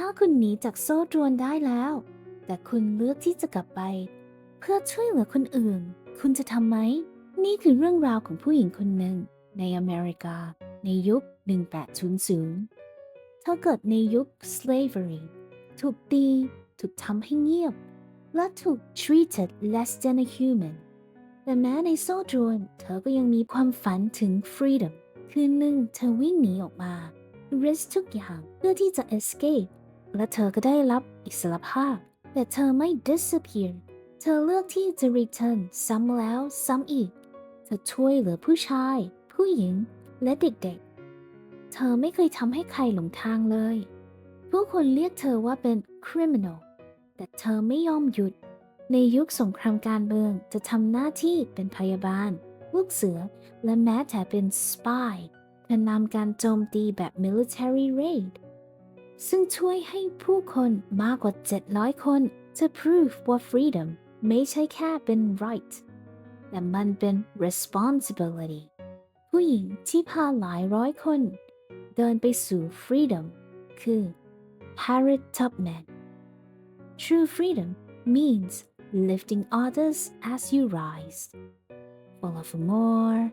ถ้าคุณหนีจากโซ่ตรวนได้แล้ว แต่คุณเลือกที่จะกลับไป เพื่อช่วยเหลือคนอื่น คุณจะทำไหม นี่คือเรื่องราวของผู้หญิงคนหนึ่ง ในอเมริกา ในยุค 1800 เธอเกิดในยุค slavery ถูกตี ถูกทำให้เงียบ และถูก treated less than a human แต่แม้ในโซ่ตรวน เธอก็ยังมีความฝันถึง freedom คืนหนึ่งเธอวิ่งหนีออกมา risk ทุกอย่างเพื่อที่จะ escape และเธอก็ได้รับอิสรภาพ แต่เธอไม่ disappear เธอเลือกที่จะ return ซ้ำแล้วซ้ำอีก เธอช่วยเหลือผู้ชาย ผู้หญิง และเด็กๆ เธอไม่เคยทำให้ใครหลงทางเลย ผู้คนเรียกเธอว่าเป็น criminal แต่เธอไม่ยอมหยุด ในยุคสงครามการเมืองจะทำหน้าที่เป็นพยาบาล ลูกเสือ และแม้แต่เป็น spy เธอนำการโจมตีแบบ military raid ซึ่งช่วยให้ผู้คนมากกว่า 700 คน จะ prove ว่า freedom ไม่ใช่แค่เป็น right แต่มันเป็น responsibility ผู้หญิงที่พาหลายร้อยคน เดินไปสู่ freedom คือ Harriet Tubman True freedom means lifting others as you rise. Follow for more.